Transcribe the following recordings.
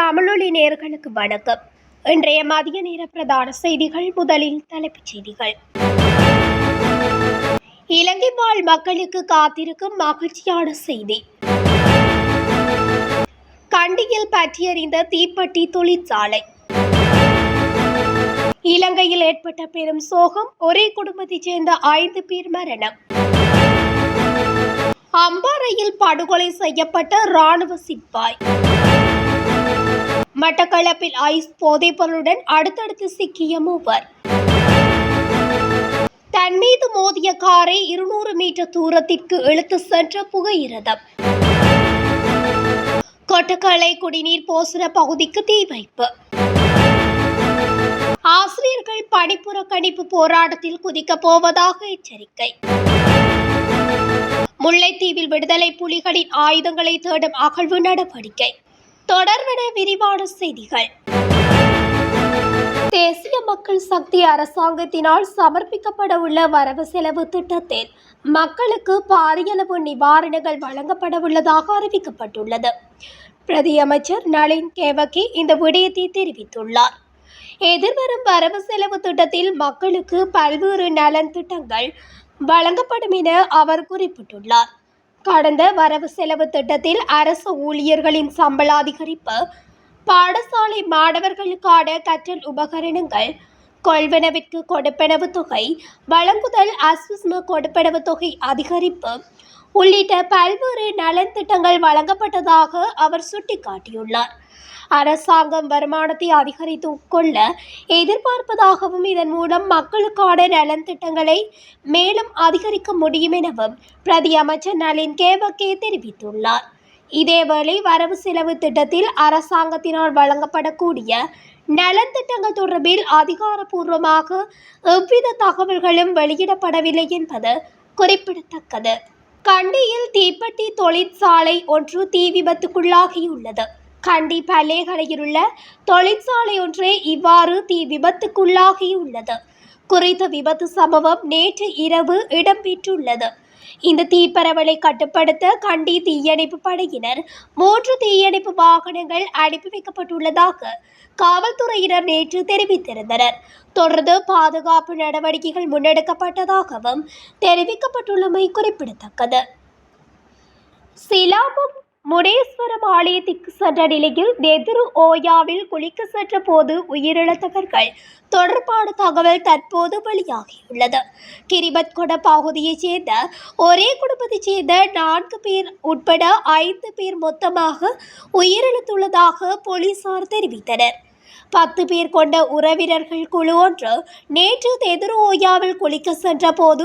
தமிழொலி நேர்களுக்கு வணக்கம். இன்றைய மதிய நேர பிரதான செய்திகள் முதலில் தலைப்புச் செய்திகள். இலங்கை வாழ் மக்களுக்கு காத்திருக்கும் மகிழ்ச்சியான செய்தி. கண்டியில் பற்றியறிந்த தீப்பெட்டி தொழிற்சாலை. இலங்கையில் ஏற்பட்ட பெரும் சோகம் ஒரே குடும்பத்தைச் சேர்ந்த ஐந்து பேர் மரணம். அம்பாறையில் படுகொலை செய்யப்பட்ட ராணுவ சிப்பாய். மட்டக்களப்பில் ஐஸ் போதைப்பொருளுடன் அடுத்தடுத்து சிக்கிய மூவர். தன் மீது மோதிய காரை இருநூறு மீட்டர் தூரத்திற்கு இழுத்து சென்ற புகையிரதம். கொட்டக்கலை குடிநீர் போசன பகுதிக்கு தீ வைப்பு. ஆசிரியர்கள் பணிப்புறக்கணிப்பு போராட்டத்தில் குதிக்கப் போவதாக எச்சரிக்கை. முல்லைத்தீவில் விடுதலை புலிகளின் ஆயுதங்களை தேடும் அகழ்வு நடவடிக்கை. தொடர்வன விரிவான செய்திகள். தேசிய மக்கள் சக்தி அரசாங்கத்தினால் சமர்ப்பிக்கப்பட உள்ள வரவு செலவு திட்டத்தில் மக்களுக்கு பாரியளவு நிவாரணங்கள் வழங்கப்பட உள்ளதாக அறிவிக்கப்பட்டுள்ளது. பிரதியமைச்சர் நளின் கேவகி இந்த விடயத்தை தெரிவித்துள்ளார். எதிர்வரும் வரவு செலவு திட்டத்தில் மக்களுக்கு பல்வேறு நலன் திட்டங்கள் வழங்கப்படும் என அவர் குறிப்பிட்டுள்ளார். கடந்த வரவு செலவு திட்டத்தில் அரசு ஊழியர்களின் சம்பள அதிகரிப்பு பாடசாலை மாணவர்களுக்கான கற்றல் உபகரணங்கள் கொள்வனவிற்கு கொடுப்பனவு தொகை வழங்குதல் அஸ்விஸ்ம கொடுப்பனவு தொகை அதிகரிப்பு உள்ளிட்ட பல்வேறு நலன் திட்டங்கள் வழங்கப்பட்டதாக அவர் சுட்டிக்காட்டியுள்ளார். அரசாங்கம் வருமானத்தை அதிகரித்து கொள்ள எதிர்பார்ப்பதாகவும் இதன் மூலம் மக்களுக்கான நலன் திட்டங்களை மேலும் அதிகரிக்க முடியும் எனவும் பிரதி அமைச்சர் நளின் கேவக்கே தெரிவித்துள்ளார். இதேவேளை வரவு செலவு திட்டத்தில் அரசாங்கத்தினால் வழங்கப்படக்கூடிய நலன் திட்டங்கள் தொடர்பில் அதிகாரப்பூர்வமாக எவ்வித தகவல்களும் வெளியிடப்படவில்லை என்பது குறிப்பிடத்தக்கது. கண்டியில் தீப்பெட்டி தொழிற்சாலை ஒன்று தீ விபத்துக்குள்ளாகியுள்ளது. கண்டி பல்லேகலையில் உள்ள தொழிற்சாலை ஒன்றே இவ்வாறு தீ விபத்துக்குள்ளாகியுள்ளது. குறித்த விபத்து சம்பவம் நேற்று இரவு இடம்பெற்றுள்ளது. இந்த தீப்பரவலை கட்டுப்படுத்த கண்டி தீயணைப்பு படையினர் மூன்று தீயணைப்பு வாகனங்கள் அனுப்பி வைக்கப்பட்டுள்ளதாக காவல்துறையினர் நேற்று தெரிவித்திருந்தனர். தொடர்ந்து பாதுகாப்பு நடவடிக்கைகள் முன்னெடுக்கப்பட்டதாகவும் தெரிவிக்கப்பட்டுள்ளமை குறிப்பிடத்தக்கது. சிலாபம் முனேஸ்வரம் ஆலயத்திற்கு சென்ற நிலையில் நெதுரு ஓயாவில் குளிக்க சென்ற போது உயிரிழந்தவர்கள். தொடர்பான தகவல் தற்போது வெளியாகியுள்ளது. கிரிபத்கொட பகுதியைச் சேர்ந்த ஒரே குடும்பத்தைச் சேர்ந்த நான்கு பேர் உட்பட ஐந்து பேர் மொத்தமாக உயிரிழந்துள்ளதாக போலீசார் தெரிவித்தனர். பத்து பேர் கொண்ட உறவினர்கள் குழு ஒன்று நேற்று தெதுரு ஓயாவில் குளிக்க சென்ற போது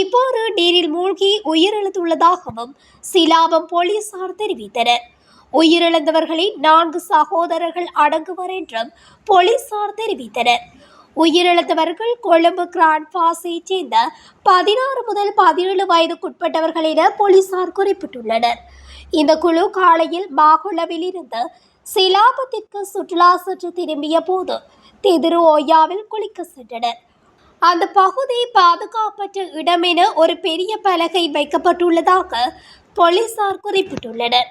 இவ்வாறு நீரில் மூழ்கி உயிரிழந்துள்ளதாகவும் சிலாபம் போலீசார் தெரிவித்தனர். உயிரிழந்தவர்களில் நான்கு சகோதரர்கள் அடங்குவர் என்றும் போலீசார் தெரிவித்தனர். உயிரிழந்தவர்கள் கொழும்பு கிராண்ட் பாஸைச் சேர்ந்த பதினாறு முதல் பதினேழு வயதுக்குட்பட்டவர்கள் என போலீசார் குறிப்பிட்டுள்ளனர். இந்த குழு காலையில் மாகுளவில் இருந்து சிலாபத்திற்கு சுற்றுலா சுற்று திரும்பிய போது திதிரு ஓயாவில் குளிக்க சென்றனர். அந்த பகுதி பாதுகாப்பற்ற இடம் என ஒரு பெரிய பலகை வைக்கப்பட்டுள்ளதாக போலீசார் குறிப்பிட்டுள்ளனர்.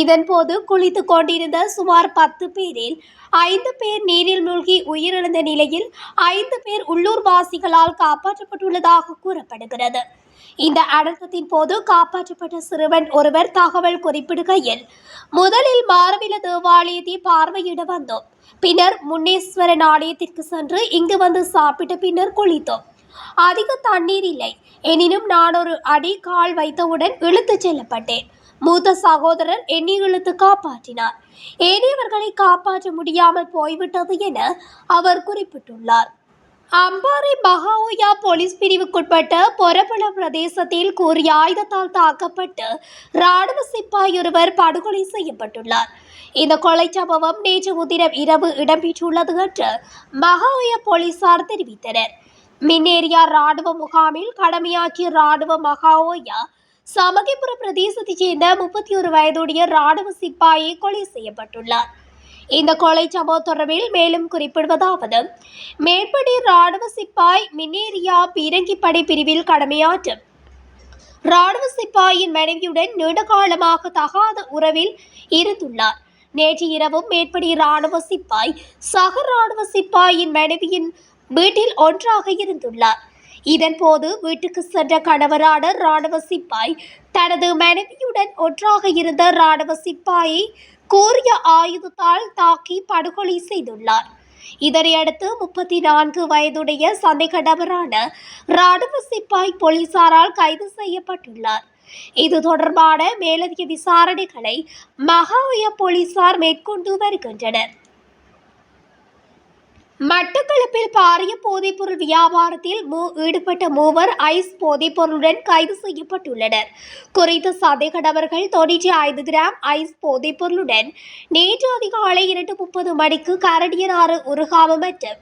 இதன்போது குளித்து கொண்டிருந்த சுமார் பத்து பேரில் ஐந்து பேர் நீரில் மூழ்கி உயிரிழந்த நிலையில் ஐந்து பேர் உள்ளூர்வாசிகளால் காப்பாற்றப்பட்டுள்ளதாக கூறப்படுகிறது. இந்த அடக்கத்தின் போது காப்பாற்றப்பட்ட சிறுவன் ஒருவர் தகவல் குறிப்பிடுகையில் முதலில் மாரவில தேவாலயத்தை பார்வையிட வந்தோம். பின்னர் முன்னேஸ்வரன் ஆலயத்திற்கு சென்று இங்கு வந்து சாப்பிட்ட பின்னர் குளித்தோம். அதிக தண்ணீர் இல்லை. எனினும் நான் ஒரு அடி கால் வைத்தவுடன் இழுத்துச் செல்லப்பட்டேன். மூத்த சகோதரர் என்னை இழுத்து காப்பாற்றினார். ஏனையவர்களை காப்பாற்ற முடியாமல் போய்விட்டது என அவர் குறிப்பிட்டுள்ளார். அம்பாறை மகாஓயா போலீஸ் பிரிவுக்குட்பட்ட பொரபல பிரதேசத்தில் கூறிய ஆயுதத்தால் தாக்கப்பட்டு ராணுவ சிப்பாய் ஒருவர் படுகொலை செய்யப்பட்டுள்ளார். இந்த கொலை சம்பவம் நேற்று முன்தினம் இரவு இடம்பெற்றுள்ளது என்று மகாஓயா போலீசார் தெரிவித்தனர். மின்னேரியா ராணுவ முகாமில் கடமையாற்றிய ராணுவ மகாவோயா சமகிபுர பிரதேசத்தைச் சேர்ந்த முப்பத்தி ஒரு வயதுடைய ராணுவ சிப்பாயை கொலை செய்யப்பட்டுள்ளார். இந்த கொலை சம்பவம் தொடர்பில் மேலும் குறிப்பிடுவதாவது மேற்படி ராணுவ சிப்பாய் மின்னேரியா பீரங்கிப்படை பிரிவில் கடமையாற்றும் ராணுவ சிப்பாயின் மனைவியுடன் நீண்ட காலமாக தகாத உறவில் இருந்துள்ளார். நேற்று இரவும் மேற்படி ராணுவ சிப்பாய் சக ராணுவ சிப்பாயின் மனைவியின் வீட்டில் ஒன்றாக இருந்துள்ளார். இதன்போது வீட்டுக்கு சென்ற கணவரான ராணுவ சிப்பாய் தனது மனைவியுடன் ஒன்றாக இருந்த ராணுவ சிப்பாயை கூறிய ஆயுதத்தால் தாக்கி படுகொலை செய்துள்ளார். இதனையடுத்து முப்பத்தி நான்கு வயதுடைய சந்தேக நபரான ராணுவ சிப்பாய் போலீசாரால் கைது செய்யப்பட்டுள்ளார். இது தொடர்பான மேலதிக விசாரணைகளை மகாவய போலீசார் மேற்கொண்டு வருகின்றனர். மட்டக்களப்பில் பாரிய போதைப்பொருள் வியாபாரத்தில் ஈடுபட்ட மூவர் ஐஸ் போதைப்பொருளுடன் கைது செய்யப்பட்டுள்ளனர். குறித்த சந்தேக நபர்கள் தொண்ணூற்றி ஐந்து கிராம் ஐஸ் போதைப்பொருளுடன் நேற்று அதிகாலை இரண்டு முப்பது மணிக்கு கரடியனாறு உருகாம மற்றும்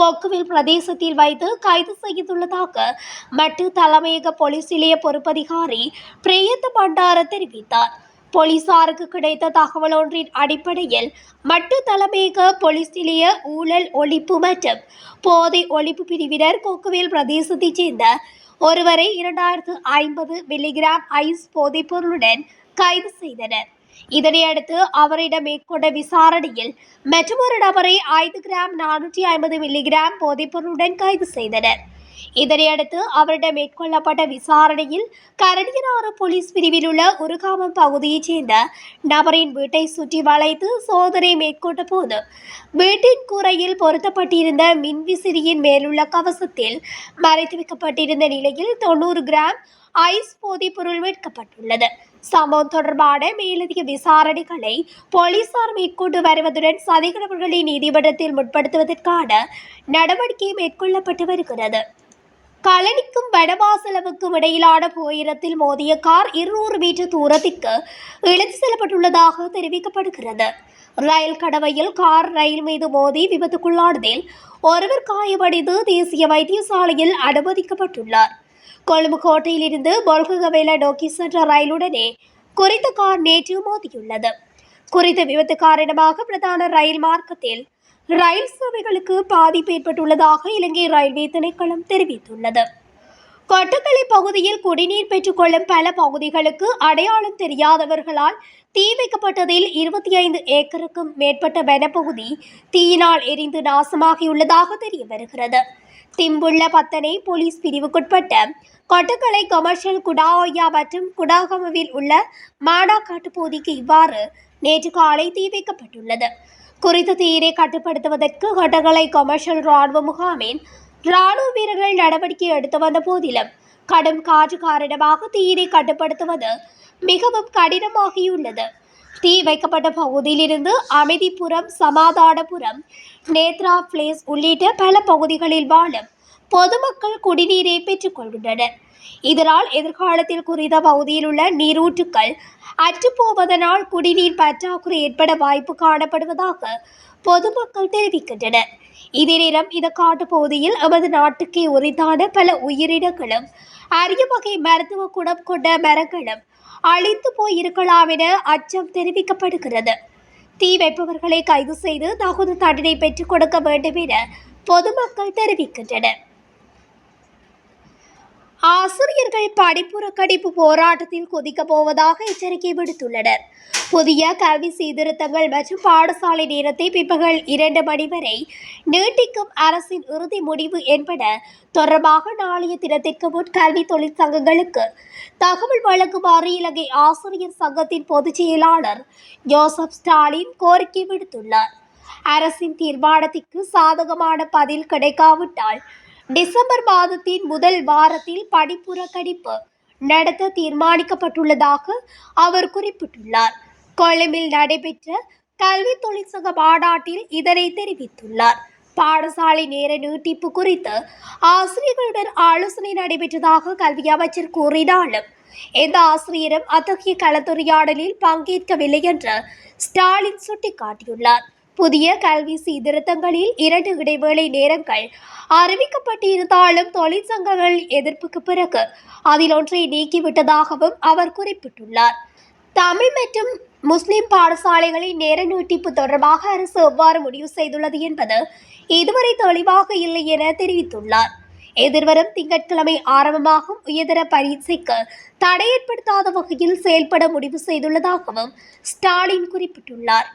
கொக்குவில் பிரதேசத்தில் வைத்து கைது செய்துள்ளதாக மட்டு தலைமையக போலீஸ் நிலைய பொறுப்பதிகாரி பிரியத் பண்டார தெரிவித்தார். போலீசாருக்கு கிடைத்த தகவல் ஒன்றின் அடிப்படையில் மட்டு தலைமையக போலீஸ் நிலைய ஊழல் ஒழிப்பு மற்றும் போதை ஒழிப்பு பிரிவினர் கொக்குவேல் பிரதேசத்தைச் சேர்ந்த ஒருவரை இரண்டாயிரத்து ஐம்பது மில்லிகிராம் ஐஸ் போதைப் பொருளுடன் கைது செய்தனர். இதனையடுத்து அவரிடம் மேற்கொண்ட விசாரணையில் மற்றொரு நபரை ஐந்து கிராம் நானூற்றி ஐம்பது மில்லிகிராம் போதைப்பொருளுடன் கைது செய்தனர். இதனையடுத்து அவரிடம் மேற்கொள்ளப்பட்ட விசாரணையில் கரடியனாறு போலீஸ் பிரிவில் உள்ள உருகாமம் பகுதியைச் சேர்ந்த நபரின் வீட்டை சுற்றி வளைத்து சோதனை மேற்கொண்ட போது வீட்டின் கூரையில் பொருத்தப்பட்டிருந்த மின்விசிறியின் மேலுள்ள கவசத்தில் மறைத்து வைக்கப்பட்டிருந்த நிலையில் தொண்ணூறு கிராம் ஐஸ் போதைப் பொருள் மீட்கப்பட்டுள்ளது. சம்பவம் தொடர்பான மேலதிக விசாரணைகளை போலீசார் மேற்கொண்டு வருவதுடன் சதிகளவர்களை நீதிமன்றத்தில் முற்படுத்துவதற்கான நடவடிக்கை மேற்கொள்ளப்பட்டு வருகிறது. கழனிக்கும் வடவாசலவுக்கும் இடையிலான போயிரத்தில் மோதிய கார் இருநூறு மீட்டர் தூரத்திற்கு இழுத்து செல்லப்பட்டுள்ளதாக தெரிவிக்கப்படுகிறது. ரயில் கடவையில் கார் ரயில் மீது மோதி விபத்துக்குள்ளானதில் ஒருவர் காயமடைந்து தேசிய வைத்தியசாலையில் அனுமதிக்கப்பட்டுள்ளார். கொழும்பு கோட்டையிலிருந்து பொல்ககவேல நோக்கி சென்ற ரயிலுடனே குறித்த கார் நேற்று மோதியுள்ளது. குறித்த விபத்து காரணமாக பிரதான ரயில் மார்க்கத்தில் ரயில் சேவைகளுக்கு பாதிப்பு ஏற்பட்டுள்ளதாக இலங்கை ரயில்வே திணைக்களம் தெரிவித்துள்ளது. கட்டுக்கலை பகுதியில் குடிநீர் பெற்றுக்கொள்ளும் பல பகுதிகளுக்கு அடையாளம் தெரியாதவர்களால் தீ வைக்கப்பட்டதில் இருபத்தி ஐந்து ஏக்கருக்கும் மேற்பட்ட வனப்பகுதி தீயினால் எரிந்து நாசமாகியுள்ளதாக தெரிய வருகிறது திம்புள்ள பத்தனை போலீஸ் பிரிவுக்குட்பட்ட கொட்டக்கலை கமர்ஷியல் குடாஒயா மற்றும் குடாகமவில் உள்ள மாடாக்காட்டு பகுதிக்கு இவ்வாறு நேற்று காலை தீ வைக்கப்பட்டுள்ளது. குறித்த தீயை கட்டுப்படுத்துவதற்கு கொட்டக்கலை கொமர்ஷியல் ராணுவ முகாமின் ராணுவ வீரர்கள் நடவடிக்கை எடுத்து வந்த போதிலும் கடும் காற்று காரணமாக தீயினை கட்டுப்படுத்துவது மிகவும் கடினமாகியுள்ளது. தீ வைக்கப்பட்ட பகுதியிலிருந்து அமைதிபுரம் சமாதானபுரம் நேத்ரா பிளேஸ் உள்ளிட்ட பல பகுதிகளில் வாழும் பொதுமக்கள் குடிநீரை பெற்றுக்கொள்கின்றனர் இதனால் எதிர்காலத்தில் குறித்த பகுதியில் உள்ள நீரூற்றுக்கள் அற்றுப்போவதனால் குடிநீர் பற்றாக்குறை ஏற்பட வாய்ப்பு காணப்படுவதாக பொதுமக்கள் தெரிவிக்கின்றனர். இதே நேரம் இந்த காட்டுப்பகுதியில் எமது நாட்டுக்கே உரித்தான பல உயிரினங்களும் அரிய வகை மருத்துவ குணம் கொண்ட மரங்களும் அழித்து போயிருக்கலாம் என அச்சம் தெரிவிக்கப்படுகிறது. தீ வைப்பவர்களை கைது செய்து தகுந்த தண்டனை பெற்றுக் கொடுக்க வேண்டும் என பொதுமக்கள் தெரிவிக்கின்றனர். ஆசிரியர்கள் படிப்புறக்கணிப்பு போராட்டத்தில் கொதிக்க போவதாக எச்சரிக்கை விடுத்துள்ளனர். புதிய கல்வி சீர்திருத்தங்கள் மற்றும் பாடசாலை நேரத்தை பிற்பகல் இரண்டு மணி வரை நீட்டிக்கும் அரசின் இறுதி முடிவு என்பன தொடர்பாக நாளைய தினத்திற்கு முன் கல்வி தொழிற்சங்கங்களுக்கு தகவல் வழங்குமாறு இலங்கை ஆசிரியர் சங்கத்தின் பொதுச் செயலாளர் ஜோசப் ஸ்டாலின் கோரிக்கை விடுத்துள்ளார். அரசின் தீர்மானத்திற்கு சாதகமான பதில் கிடைக்காவிட்டால் டிசம்பர் மாதத்தின் முதல் வாரத்தில் படிப்புறக்கணிப்பு நடத்த தீர்மானிக்கப்பட்டுள்ளதாக அவர் குறிப்பிட்டுள்ளார். கொழும்பில் நடைபெற்ற கல்வி தொழிற்சங்க மாநாட்டில் இதனை தெரிவித்துள்ளார். பாடசாலை நேர நீட்டிப்பு குறித்து ஆசிரியர்களுடன் ஆலோசனை நடைபெற்றதாக கல்வி அமைச்சர் கூறினாலும் எந்த ஆசிரியரும் அத்தகைய கலந்துரையாடலில் பங்கேற்கவில்லை என்று ஸ்டாலின் சுட்டிக்காட்டியுள்ளார். புதிய கல்வி சீர்திருத்தங்களில் இரண்டு இடைவேளை நேரங்கள் அறிவிக்கப்பட்டிருந்தாலும் தொழிற்சங்கங்கள் எதிர்ப்புக்கு பிறகு அதில் ஒன்றை நீக்கிவிட்டதாகவும் அவர் குறிப்பிட்டுள்ளார். தமிழ் மற்றும் முஸ்லிம் பாடசாலைகளின் நேர நீட்டிப்பு தொடர்பாக அரசு எவ்வாறு முடிவு செய்துள்ளது என்பது இதுவரை தெளிவாக இல்லை என தெரிவித்துள்ளார். எதிர்வரும் திங்கட்கிழமை ஆரம்பமாகும் உயர்தர பரீட்சைக்கு தடை ஏற்படுத்தாத வகையில் செயல்பட முடிவு செய்துள்ளதாகவும் ஸ்டாலின் குறிப்பிட்டுள்ளார்.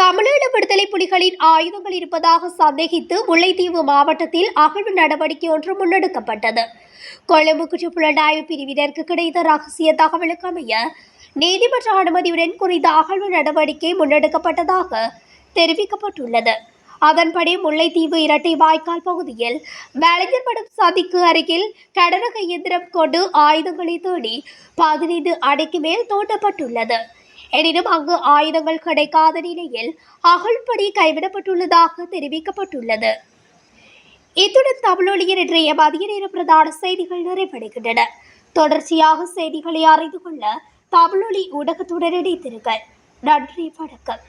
தமிழீழ விடுதலை புலிகளின் ஆயுதங்கள் இருப்பதாக சந்தேகித்து முல்லைத்தீவு மாவட்டத்தில் அகழ்வு நடவடிக்கை ஒன்று முன்னெடுக்கப்பட்டது. கொழும்பு குற்றப்புலனாய்வு பிரிவினருக்கு கிடைத்த ரகசிய தகவலுக்கு அமைய நீதிமன்ற அனுமதியுடன் குறித்த அகழ்வு நடவடிக்கை முன்னெடுக்கப்பட்டதாக தெரிவிக்கப்பட்டுள்ளது. அதன்படி முல்லைத்தீவு இரட்டை வாய்க்கால் பகுதியில் வேலைஞர்படும் சதிக்கு அருகில் கடரக இயந்திரம் கொண்டு ஆயுதங்களை தேடி பதினைந்து அடைக்கு மேல் தோண்டப்பட்டுள்ளது. எனினும் அங்கு ஆயுதங்கள் கிடைக்காத நிலையில் அகழ்படி கைவிடப்பட்டுள்ளதாக தெரிவிக்கப்பட்டுள்ளது. இத்துடன் தமிழொலியின் இன்றைய மதிய நேர பிரதான செய்திகள் நிறைவடைகின்றன. தொடர்ச்சியாக செய்திகளை அறிந்து கொள்ள தமிழொலி ஊடகத்துடன் இணைத்திருங்கள் நன்றி வணக்கம்.